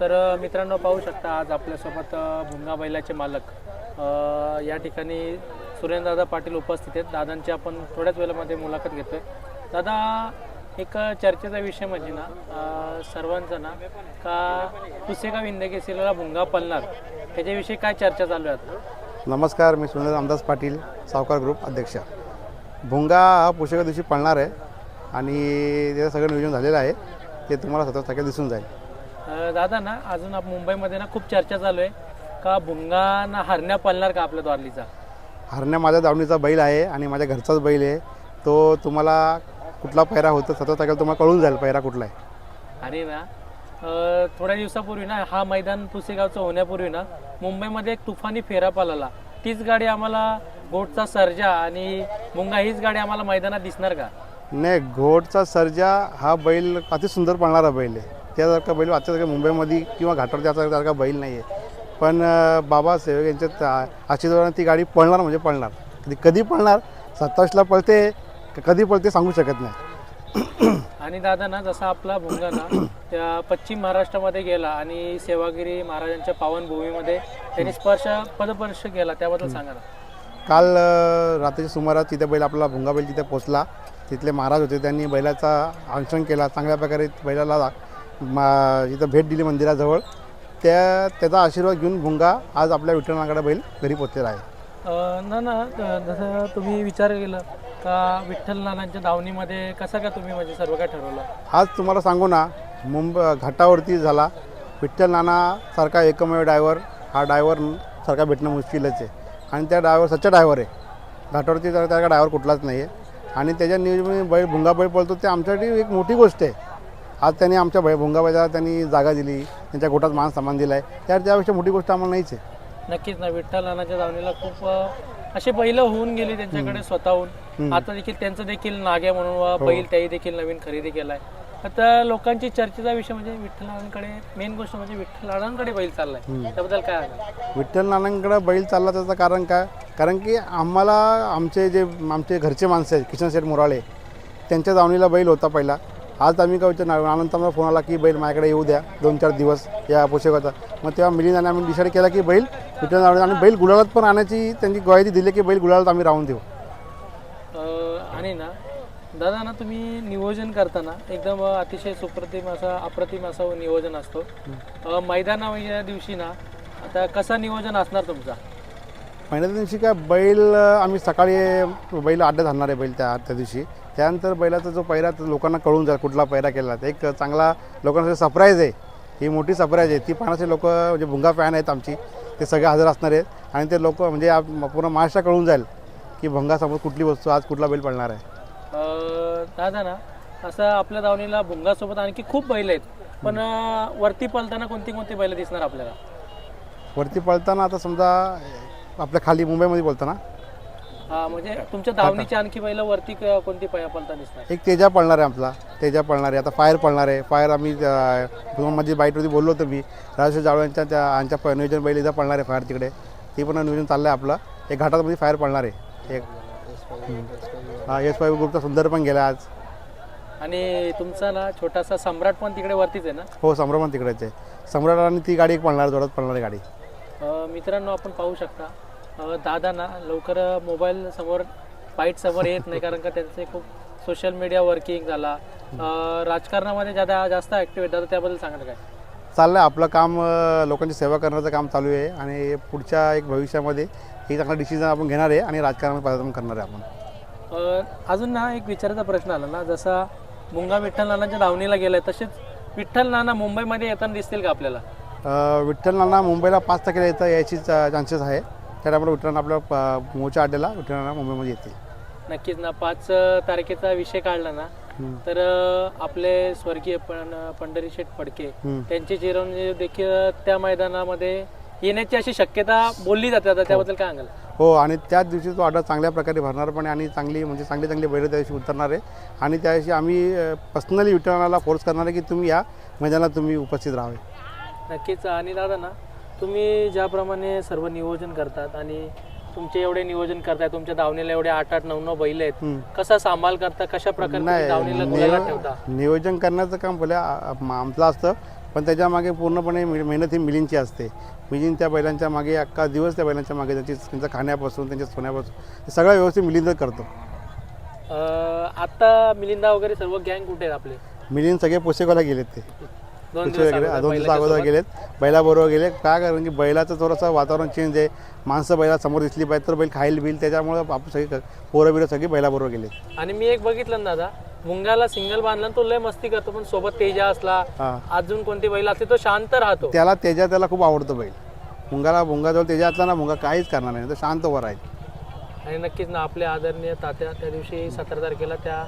तर मित्रांनो पाहू शकता आज आपल्यासोबत भुंगा बैलाचे मालक या ठिकाणी सुरेंद्रदादा पाटील उपस्थित आहेत. दादांची आपण थोड्याच वेळामध्ये मुलाखत घेतोय. दादा एक चर्चेचा विषय म्हणजे ना सर्वांचा ना का पुसेगाव सिलेला भुंगा पलणार त्याच्याविषयी काय चर्चा चालू आहे आता? नमस्कार मी सुनील रामदास पाटील सावकार ग्रुप अध्यक्ष. भुंगा हा पुस्तका दिवशी पळणार आहे आणि त्याचं सगळं नियोजन झालेलं आहे. ते तुम्हाला सतरा तारखेला दिसून जाईल. दादा ना अजून आप मुंबईमध्ये ना खूप चर्चा चालू आहे. का भुंगा ना हरण्या पलणार का आपल्या द्वारलीचा हरण्या माझ्या दावणीचा बैल आहे आणि माझ्या घरचाच बैल आहे. तो तुम्हाला कुठला पैरा होतो सतत तारखेला तुम्हाला कळून जाईल पैरा कुठला आहे. आणि ना अ, थोड्या दिवसापूर्वी ना हा मैदान पुसेगावचं होण्यापूर्वी ना मुंबईमध्ये एक तुफानी फेरा पालाला. तीच गाडी आम्हाला गोटचा सर्जा आणि मुंगा हीच गाडी आम्हाला मैदानात दिसणार का? नाही घोडचा सर्जा हा बैल अति सुंदर पळणारा बैल आहे. त्यासारखा बैल आजच्यासारखा मुंबईमध्ये किंवा घाटावर त्यासारखा बैल नाही आहे. पण अं, बाबासाहेब यांच्या आशीर्वादाने ती गाडी पळणार म्हणजे पळणार. कधी कधी पळणार? सत्तावीसला पळते कधी पळते सांगू शकत नाही. आणि दादा ना जसा आपला भुंगा ना त्या पश्चिम महाराष्ट्रामध्ये गेला आणि सेवागिरी महाराजांच्या पावनभूमीमध्ये त्यांनी स्पर्श पदस्पर्श केला त्याबद्दल सांगा ना. काल रात्रीच्या सुमारास तिथे बैल आपला भुंगा बैल तिथे पोचला. तिथले महाराज होते त्यांनी बैलाचा अंशन केला. चांगल्या प्रकारे बैलाला मा इथं भेट दिली मंदिराजवळ. त्या त्याचा आशीर्वाद घेऊन भुंगा आज आपल्या विठ्ठलाकडे बैल घरी पोचलेला आहे. ना ना जसं तुम्ही विचार केला का विठ्ठल नानांच्या दावणीमध्ये कसं का तुम्ही म्हणजे सर्व काय ठरवलं? आज तुम्हाला सांगू ना मुंबई घाटावरती झाला. विठ्ठल नाना सारखा एकमेव ड्रायव्हर हा ड्रायव्हर सारखा भेटणं मुश्किलच आहे. आणि त्या ड्रायव्हर सच्चा ड्रायव्हर आहे. घाटावरती तर त्या ड्रायव्हर कुठलाच नाही आहे आणि त्याच्या नियोजनाने बैल भुंगा बैल पळतो ते आमच्यासाठी एक मोठी गोष्ट आहे. आज त्यांनी आमच्या बै भुंगा बैलाला त्यांनी जागा दिली त्यांच्या गोटात मान सन्मान दिला आहे त्या त्यापेक्षा मोठी गोष्ट आम्हाला नाहीच आहे. नक्कीच ना विठ्ठल नानाच्या दावणीला खूप अ, असे बैल होऊन गेले त्यांच्याकडे स्वतःहून. आता देखील त्यांचं देखील नाग्या म्हणून व बैल त्याही देखील नवीन खरेदी केलाय. आता लोकांची चर्चेचा विषय म्हणजे विठ्ठल नानांकडे मेन गोष्ट म्हणजे विठ्ठल नानांकडे बैल चाललाय. त्याबद्दल काय? विठ्ठल नानांकडे बैल चालला त्याचं कारण काय? कारण की आम्हाला आमचे जे आमचे घरचे माणसं आहेत किशन शेठ मोराळे त्यांच्या दावणीला बैल होता पहिला. आज आम्ही काय विचार आनंद आम्हाला फोन आला की बैल माझ्याकडे येऊ द्या दोन चार दिवस या पोषकाचा मग तेव्हा मिलिंदाने आम्ही डिसाईड केला की बैल विठ्ठल आणि बैल गुलालात पण आणण्याची त्यांची ग्वाही दिली की बैल गुलालात आम्ही राहून देऊ. आणि ना दादा ना तुम्ही नियोजन करताना एकदम अतिशय सुप्रतिम असा अप्रतिम असं नियोजन असतो. मैदाना दिवशी ना आता कसा नियोजन असणार तुमचा? पहिल्या दिवशी काय बैल आम्ही सकाळी बैल अड्ड्यात आणणार आहे बैल त्या त्या दिवशी. त्यानंतर बैलाचा जो पैरा तो लोकांना कळून जाईल कुठला पैरा केला. तर एक चांगला लोकांसाठी सरप्राईज आहे ही मोठी सरप्राईज आहे. ती पाहण्याचे लोक म्हणजे भुंगा फॅन आहेत आमची. ते सगळे हजर असणार आहेत. आणि ते लोक म्हणजे पूर्ण महाराष्ट्र कळून जाईल की भंगासमोर कुठली वस्तू आज कुठला बैल पडणार आहे. दादा ना असं आपल्या दावणीला भुंगासोबत आणखी खूप बैल आहेत. पण वरती पळताना कोणती कोणती बैल दिसणार आपल्याला? वरती पळताना आता समजा आपल्या खाली मुंबईमध्ये बोलताना? हा म्हणजे तुमच्या दावणीची आणखी बैल वरती क- कोणती पै- पळताना दिसणार? एक तेजा पळणार आहे आपला तेजा पळणार आहे. आता फायर पळणार आहे. फायर आम्ही माझी बाईटवरती बोललो होतो मी. राजेश जावळ्यांच्या त्या आमच्या प- नियोजन बैल इथं पळणार आहे फायर तिकडे. ती पण नियोजन चाललं आहे आपलं. एक घाटामध्ये फायर पळणार आहे. एक हा एस फाईव्ह ग्रुपचा सुंदर पण गेला आज. आणि तुमचा ना छोटासा सम्राट पण तिकडे वरतीच आहे ना? हो सम्राट पण तिकडेच आहे. सम्राट आणि ती गाडी एक पळणार जोरात पळणारी गाडी. अ, मित्रांनो आपण पाहू शकता अ, दादा ना लवकर मोबाईल समोर फाईट समोर येत नाही कारण का त्यांचे खूप सोशल मीडिया वर्किंग झाला. राजकारणामध्ये ज्यादा जास्त ॲक्टिव्ह आहेत दादा त्याबद्दल सांगा काय? चाललं आहे आपलं काम लोकांची सेवा करण्याचं काम चालू आहे आणि पुढच्या एक भविष्यामध्ये एक चांगला डिसिजन आपण घेणार आहे आणि राजकारणामध्ये पदार्पण करणार आहे आपण. अजून ना एक विचारायचा प्रश्न आला ना जसा मुंगा विठ्ठल नानांच्या दावणीला गेलाय तसेच विठ्ठल नाना मुंबईमध्ये येताना दिसतील का आपल्याला? अ, विठ्ठल नाना मुंबईला पाच टक्के येतं यायची चान्सेस आहे. त्यामुळे विठ्ठल आपल्या प- मोच्या अड्ड्याला विठ्ठल नाना मुंबईमध्ये येतील. नक्कीच ना पाच तारखेचा विषय काढला ना. तर आपले स्वर्गीय पण पंढरी शेठ फडके. त्यांचे चिरंजीव देखील त्या मैदानामध्ये येण्याची अशी शक्यता बोलली जाते. आता त्याबद्दल काय सांगाल? हो आणि त्याच दिवशी तो ऑर्डर चांगल्या प्रकारे भरणार पण आणि चांगली म्हणजे चांगली चांगली बैलं त्या दिवशी उतरणार आहे. आणि त्या दिवशी आम्ही पर्सनली विठ्ठलाला फोर्स करणार आहे की तुम्ही या मैदानात तुम्ही उपस्थित राहावे. नक्कीच. आणि दादा ना तुम्ही ज्याप्रमाणे सर्व नियोजन करतात आणि तुमचे एवढे नियोजन करताय तुमच्या दावणीला एवढे आठ आठ नऊ नऊ बैल आहेत हम्म. कसा सांभाळ करता कशा प्रकारे तुम्ही दावणीला नाही गुलाला ठेवता नियो- नियोजन करण्याचं काम आ- आ- आमचं असतं पण त्याच्यामागे पूर्णपणे मे- मेहनत ही मिलींची असते. मिलीन त्या बैलांच्या मागे अख्खा दिवस त्या बैलांच्या मागे त्यांची त्यांचं खाण्यापासून त्यांच्या सोन्यापासून. सगळं व्यवस्थित मिलिंदच करतो. अं, आता मिलिंदा वगैरे सर्व गँग कुठे आहेत आपले? मिलिंद सगळे पोसेगावला गेलेत ते. दोन दिवस अगोदर. गेलेत. बैलाबरोबर गेले काय कारण की बैलाचं थोडंसं वातावरण चेंज आहे. माणसं बैला समोर दिसली पाहिजे तर बैल खाईल बिल त्याच्यामुळं आपण सगळी पोरं बिरं सगळी बैलाबरोबर गेले आणि मी एक बघितलं ना दादा मुंगाला सिंगल बांधला तो लय मस्ती करतो पण सोबत तेजा असला अजून कोणती बैल असते तो शांत राहतो. त्याला तेजा त्याला खूप आवडतं बैल. मुंगाला मुंगाजवळ तेजा असला ना मुंगा काहीच करणार नाही. तो शांत वर आहे आणि नक्कीच ना आपल्या आदरणीय तात्या त्या दिवशी सतरा तारखेला त्या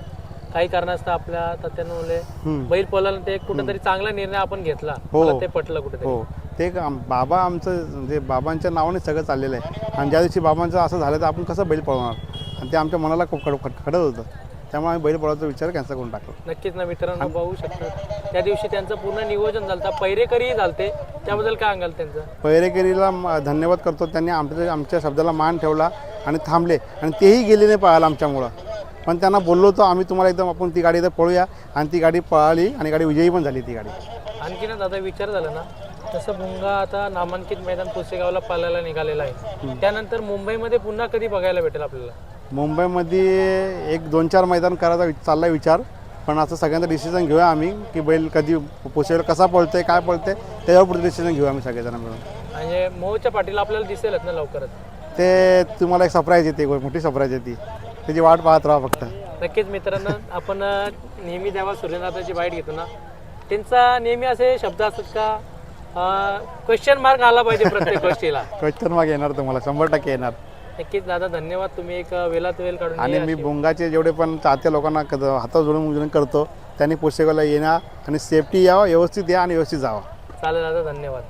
काही कारणास्तव आपल्या हम्म. बैल पळाला ते कुठेतरी चांगला निर्णय आपण घेतला. हो. मला ते पटलं कुठेतरी. हो. ते एक आम- बाबा आमचं म्हणजे बाबांच्या नावाने सगळं चाललेलं आहे. आणि ज्या दिवशी बाबांचं असं झालं तर आपण कसं बैल पळवणार? आणि ते आमच्या मनाला खूप खड खड- खडत होतं. त्यामुळे आम्ही बैल पळवायचा विचार कॅन्सल करून टाकला. नक्कीच ना मित्रांनो पाहू शकतात त्या दिवशी त्यांचं पूर्ण नियोजन झालं पैरेकरीही झालते. त्याबद्दल काय सांगाल त्यांचं? पहिरेकरीला म- धन्यवाद करतो. त्यांनी आमच्या आमच्या शब्दाला मान ठेवला आणि थांबले. आणि तेही गेले नाही पळायला आमच्यामुळं. पण त्यांना बोललो होतो आम्ही तुम्हाला एकदम आपण ती गाडी इथं पळूया. आणि ती गाडी पळाली आणि गाडी विजयी पण झाली ती गाडी. आणखी ना दादा विचार झाला ना तसं भुंगा आता नामांकित मैदान पुसेगावला पालायला निघालेला आहे. त्यानंतर मुंबईमध्ये पुन्हा कधी बघायला भेटेल आपल्याला? मुंबईमध्ये एक दोन चार मैदान करायचा वि- चालला विचार. पण असं सगळ्यांचा डिसिजन घेऊया आम्ही की बैल कधी पोचेल कसा पळतोय काय पळतंय त्याच्यावर पुढे डिसिजन घेऊ आम्ही सगळेजण मिळून. म्हणजे मोहच्या पाठीला आपल्याला दिसेलच ना लवकरच. ते तुम्हाला एक सरप्राईज येते एक मोठी सरप्राईज येते. त्याची वाट पाहत राहा फक्त. नक्कीच मित्रांनो आपण अ, नेहमी जेव्हा सूर्यनाथाची बाईट घेतो ना त्यांचा नेहमी असे शब्द असतात का क्वेश्चन मार्क आला पाहिजे प्रत्येक गोष्टीला. क्वेश्चन माग येणार तुम्हाला शंभर टक्के येणार. नक्कीच दादा धन्यवाद. तुम्ही एक वेळात वेळ काढून आणि मी बोंगाचे जेवढे पण चाहत्या लोकांना हातात जोडून जोडून करतो त्यांनी पुस्तकाला येणार आणि सेफ्टी यावं व्यवस्थित या आणि व्यवस्थित जावं. चालेल दादा धन्यवाद.